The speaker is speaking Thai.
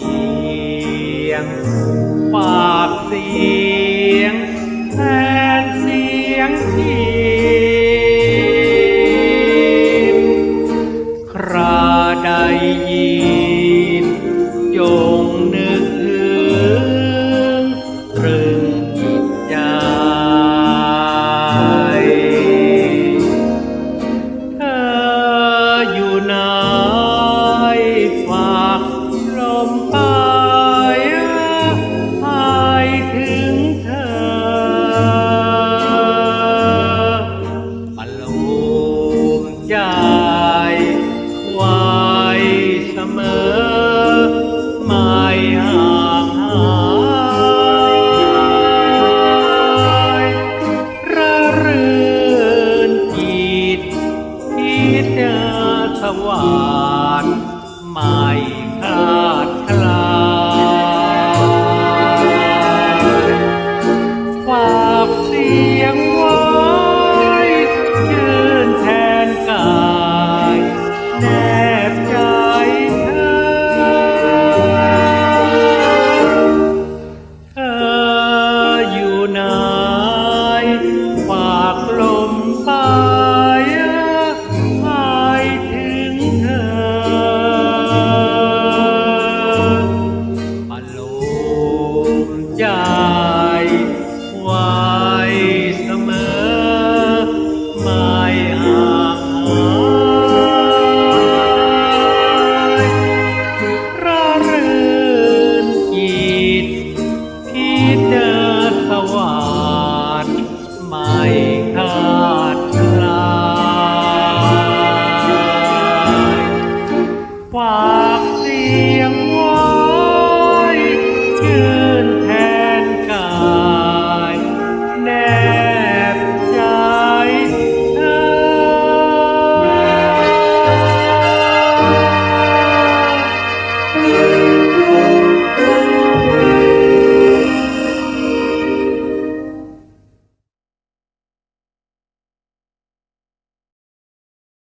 สียง ปากเสียงแทนเสียงพินคราได้ยิน มอไม่ห่างหายระรื่นจิตทิดสวรรค์ไม่คาดคล